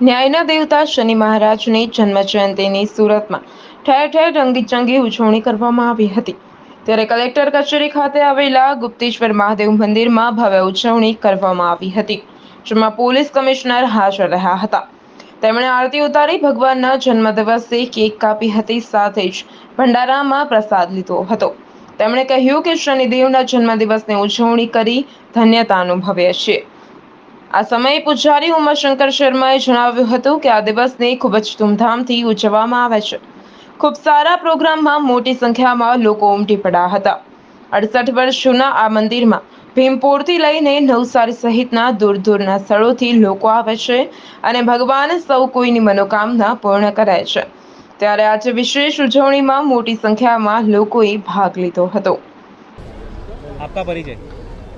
ન્યાયના દેવતા શનિ મહારાજની જન્મ જયંતિની સુરતમાં ઠેર ઠેર રંગીચંગી ઉજવણી કરવામાં આવી હતી. ત્યારે કલેક્ટર કચેરી ખાતે આવેલા ગુપ્તેશ્વર મહાદેવ મંદિરમાં ભવ્ય ઉજવણી કરવામાં આવી હતી, જેમાં પોલીસ કમિશનર હાજર રહ્યા હતા. તેમણે આરતી ઉતારી ભગવાનના જન્મદિવસે કેક કાપી હતી, સાથે જ ભંડારામાં પ્રસાદ લીધો હતો. તેમણે કહ્યું કે શનિદેવના જન્મદિવસની ઉજવણી કરી ધન્યતા અનુભવીએ છીએ. આ સમયે પૂજારી ઉમાશંકર શર્માએ જણાવ્યું હતું કે આ દિવસને ખૂબ જ ધૂમધામથી ઉજવવામાં આવે છે. ખૂબ સારા પ્રોગ્રામમાં મોટી સંખ્યામાં લોકો ઉમટી પડ્યા હતા. અડસઠ વર્ષ જૂના આ મંદિરમાં ભીમપોરથી લઈને નવસારી સહિતના દૂર દૂરના સ્થળોથી લોકો આવે છે અને ભગવાન સૌ કોઈની મનોકામના પૂર્ણ કરે છે. ત્યારે આજે વિશેષ ઉજવણીમાં મોટી સંખ્યામાં લોકોએ ભાગ લીધો હતો. આપકા પરિચય.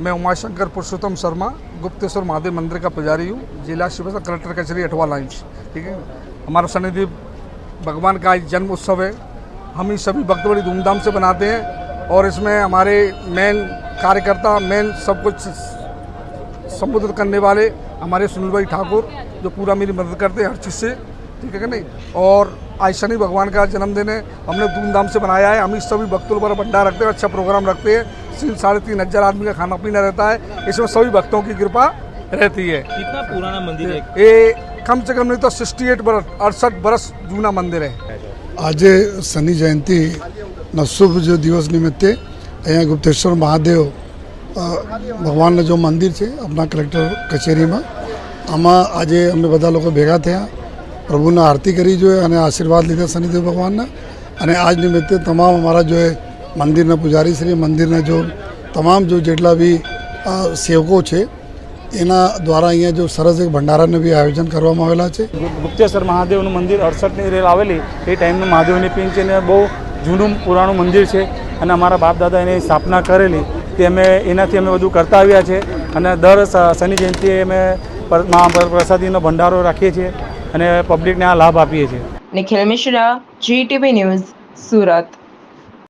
मैं उमाशंकर पुरुषोत्तम शर्मा, गुप्तेश्वर महादेव मंदिर का पुजारी हूँ, जिला शिवसा कलेक्टर कचहरी अठवा लाइन्स ठीक है? हमारा शनिदेव भगवान का आज जन्म उत्सव है। हम ही सभी भक्त बड़ी धूमधाम से मनाते हैं और इसमें हमारे मेन कार्यकर्ता, मेन सब कुछ संबोधित करने वाले हमारे सुनील भाई ठाकुर, जो पूरा मेरी मदद करते हैं हर चीज़ से। ठीक है कि नहीं और आज शनि भगवान का जन्मदिन है हमने धूमधाम से मनाया है हम ही सभी भक्तों पर भंडार रखते हैं अच्छा प्रोग्राम रखते हैं तीन साढ़े तीन हज़ार आदमी का खाना पीना रहता है इसमें सभी भक्तों की कृपा रहती है कितना पुराना मंदिर है ये कम से कम नहीं तो सिक्सटी एट बरस अड़सठ बरस जूना मंदिर है આજે શનિ જયંતિના શુભ જો દિવસ નિમિત્તે અહીંયા ગુપ્તેશ્વર મહાદેવ અ, ભગવાનનું જો મંદિર છે આપણા કલેક્ટર કચેરીમાં આમાં આજે અમે બધા લોકો ભેગા થયા પ્રભુના આરતી કરી જોઈએ અને આશીર્વાદ લીધા શનિદેવ ભગવાનના. અને આજ નિમિત્તે તમામ અમારા જો મંદિરના પૂજારી શ્રી, મંદિરના જો તમામ જો જેટલા બી સેવકો છે, એના દ્વારા અહીંયા જો સરસ એક ભંડારાનું બી આયોજન કરવામાં આવેલા છે. ગુપ્તેશ્વર મહાદેવનું મંદિર અડસઠની રેલ આવેલી, એ ટાઈમનું મહાદેવની પિન છે અને બહુ જૂનું પુરાણું મંદિર છે. અને અમારા બાપ દાદા એની સ્થાપના કરેલી, તે અમે એનાથી અમે બધું કરતા આવ્યા છે. અને દર શનિ જયંતિએ અમે પર- મહાપ્રસાદીનો ભંડારો રાખીએ છીએ. અને પબ્લિકને આ લાભ આપીએ છીએ. Nikhil Mishra GTV news Surat.